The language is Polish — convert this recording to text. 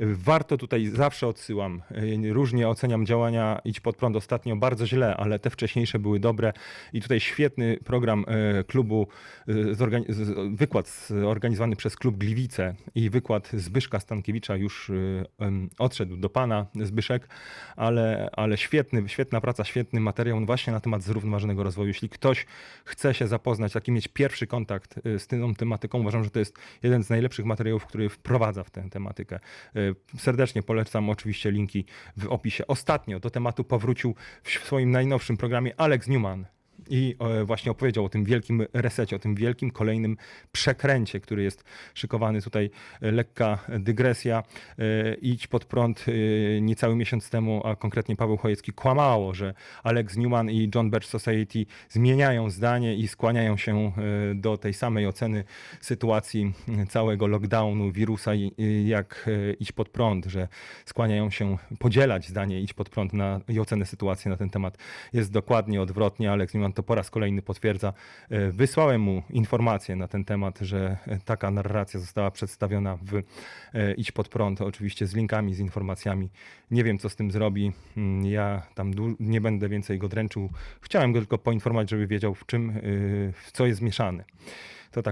Warto tutaj, zawsze odsyłam, y, różnie oceniam działania Idź Pod Prąd. Ostatnio bardzo źle, ale te wcześniejsze były dobre. I tutaj świetny program y, klubu, wykład zorganizowany przez klub Gliwice i wykład Zbyszka Stankiewicza już odszedł do pana Zbyszek, ale, ale świetny, świetna praca, świetny materiał. Właśnie na temat zrównoważonego rozwoju. Jeśli ktoś chce się zapoznać, taki mieć pierwszy kontakt z tą tematyką, uważam, że to jest jeden z najlepszych materiałów, który wprowadza w tę tematykę. Y, Serdecznie polecam oczywiście linki w opisie. Ostatnio do tematu powrócił w swoim najnowszym programie Alex Newman. I e, właśnie opowiedział o tym wielkim resecie, o tym wielkim kolejnym przekręcie, który jest szykowany tutaj. E, Lekka dygresja. E, Idź pod prąd niecały miesiąc temu, a konkretnie Paweł Chojecki kłamało, że Alex Newman i John Birch Society zmieniają zdanie i skłaniają się do tej samej oceny sytuacji całego lockdownu, wirusa, jak Idź pod prąd, że skłaniają się podzielać zdanie Idź pod prąd na, i ocenę sytuacji na ten temat. Jest dokładnie odwrotnie. Alex Newman to po raz kolejny potwierdza. E, Wysłałem mu informację na ten temat, że e, taka narracja została przedstawiona w e, Idź pod prąd, oczywiście z linkami, z informacjami. Nie wiem, co z tym zrobi. Mm, Ja tam nie będę więcej go dręczył. Chciałem go tylko poinformować, żeby wiedział, w czym, w co jest mieszany. To tak.